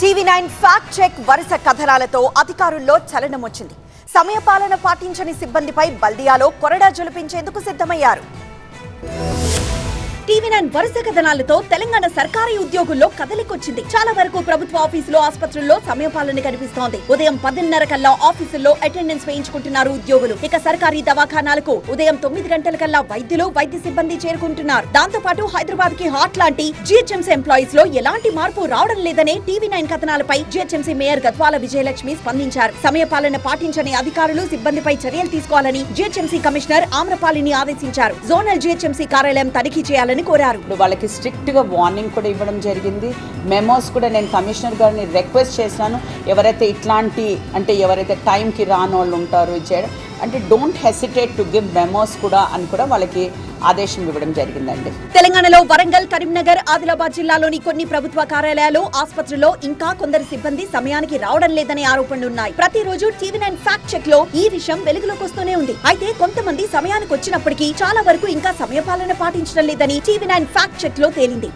TV nine fact check వరుస కథనాలతో అధికారుల్లో చలనం వచ్చింది సమయపాలన పాటించని సిబ్బందిపై బల్దియాలో కొరడా జొలిపించేందుకు సిద్ధమయ్యారు. టీవీ నైన్ వరుస కథనాలతో తెలంగాణ సర్కారీ ఉద్యోగుల్లో కదలికొచ్చింది. చాలా వరకు ప్రభుత్వ ఆఫీసులో ఆసుపత్రుల్లో సమయపాలన కనిపిస్తోంది. ఉదయం పదిన్నర కల్లా ఆఫీసుల్లో అటెండెన్స్ వేయించుకుంటున్నారు ఉద్యోగులు. ఇక సర్కారీ దవాఖానాలకు ఉదయం తొమ్మిది గంటల కల్లా వైద్యులు వైద్య సిబ్బంది చేరుకుంటున్నారు. దాంతో పాటు హైదరాబాద్కి హాట్ లాంటి జిహెచ్ఎంసీ ఎంప్లాయీస్లో ఎలాంటి మార్పు రావడం లేదనే టీవీ నైన్ కథనాలపై జిహెచ్ఎంసీ మేయర్ గద్వాల విజయలక్ష్మి స్పందించారు. సమయపాలన పాటించని అధికారులు సిబ్బందిపై చర్యలు తీసుకోవాలని జిహెచ్ఎంసీ కమిషనర్ ఆమ్రపాలిని ఆదేశించారు. జోనల్ జిహెచ్ఎంసీ కార్యాలయం తనిఖీ చేయాలని కోరారు. ఇప్పుడు వాళ్ళకి స్ట్రిక్ట్గా వార్నింగ్ కూడా ఇవ్వడం జరిగింది. మెమోస్ కూడా నేను కమిషనర్ గారిని రిక్వెస్ట్ చేశాను. ఎవరైతే ఇట్లాంటి అంటే ఎవరైతే టైంకి రాని వాళ్ళు ఉంటారో చేయడం అంటే don't hesitate to give memos కూడా అని కూడా వాళ్ళకి ఆదేశం ఇవ్వడం జరిగిందండి. తెలంగాణలో వరంగల్ కరీంనగర్ ఆదిలాబాద్ జిల్లాలోని కొన్ని ప్రభుత్వ కార్యాలయాలు ఆసుపత్రుల్లో ఇంకా కొందరు సిబ్బంది సమయానికి రావడం లేదనే ఆరోపణలున్నాయి ప్రతిరోజు టీవీ నైన్ ఫ్యాక్ట్ చెక్లో ఈ విషయం వెలుగులోకి వస్తూనే ఉంది. అయితే కొంతమంది సమయానికి వచ్చినప్పటికీ చాలా వరకు ఇంకా సమయపాలన పాటించడం లేదని టీవీ నైన్ ఫ్యాక్ట్ చెక్లో తేలింది.